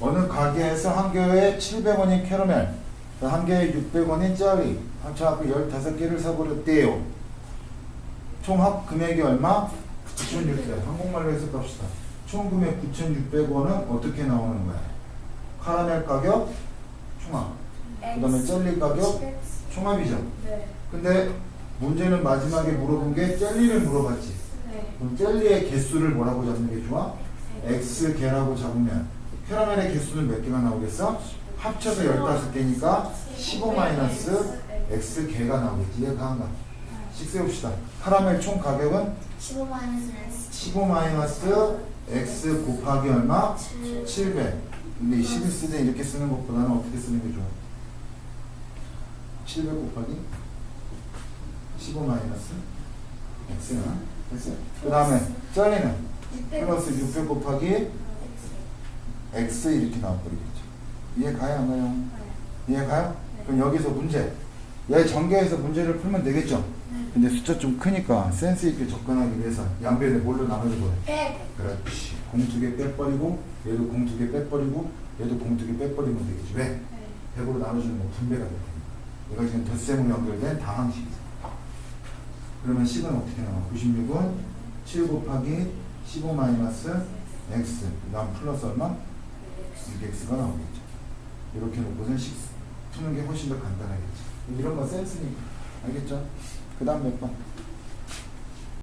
어느 가게에서 한 개에 700원인 캐러멜, 한 개에 600원인 짜리 합쳐갖고 15개를 사버렸대요. 총합 금액이 얼마? 9,600원. 한국말로 해서 값시다. 총 금액 9,600원은 어떻게 나오는 거야? 카라멜 가격 총합. 그 다음에 젤리 가격 총합이죠. 네. 근데 문제는 마지막에 물어본 게 젤리를 물어봤지. 네. 그럼 젤리의 개수를 뭐라고 잡는 게 좋아? x 개라고 잡으면 캐러멜의 개수는 몇 개가 나오겠어? 합쳐서 15개니까 15 마이너스 x 개가 나오겠지. 이해가 안 가? 식 세웁시다. 카라멜 총 가격은 15 마이너스 X 15 마이너스 x 곱하기 얼마? 7 700. 근데 이11 쓰때 이렇게 쓰는 것보다는 어떻게 쓰는 게 좋아? 700 곱하기 15 마이너스 x는 됐어요. 그 다음에 젤리는 플러스 600 곱하기 x 이렇게 나와버리겠죠. 이해 가요 안 가요? 이해 가요? 그럼 여기서 문제. 얘 전개해서 문제를 풀면 되겠죠? 근데 숫자 좀 크니까 센스 있게 접근하기 위해서 양변에 뭘로 나눠줘 버려. 100 그렇지. 공 두 개 빼버리고 얘도 공 두 개 빼버리고 얘도 공 두 개 빼버리면 되겠지. 왜? 100으로 나눠주는 건 분배가 돼. 얘가 지금 덧셈으로 연결된 다항식이죠. 그러면 식은 어떻게 나와? 96은 7 곱하기 15 마이너스 x 그 다음 플러스 얼마? 6x가 나오겠죠. 이렇게 놓고선 식 푸는 게 훨씬 더 간단하겠지. 이런 거 센스니까. 알겠죠? 그 다음 몇 번?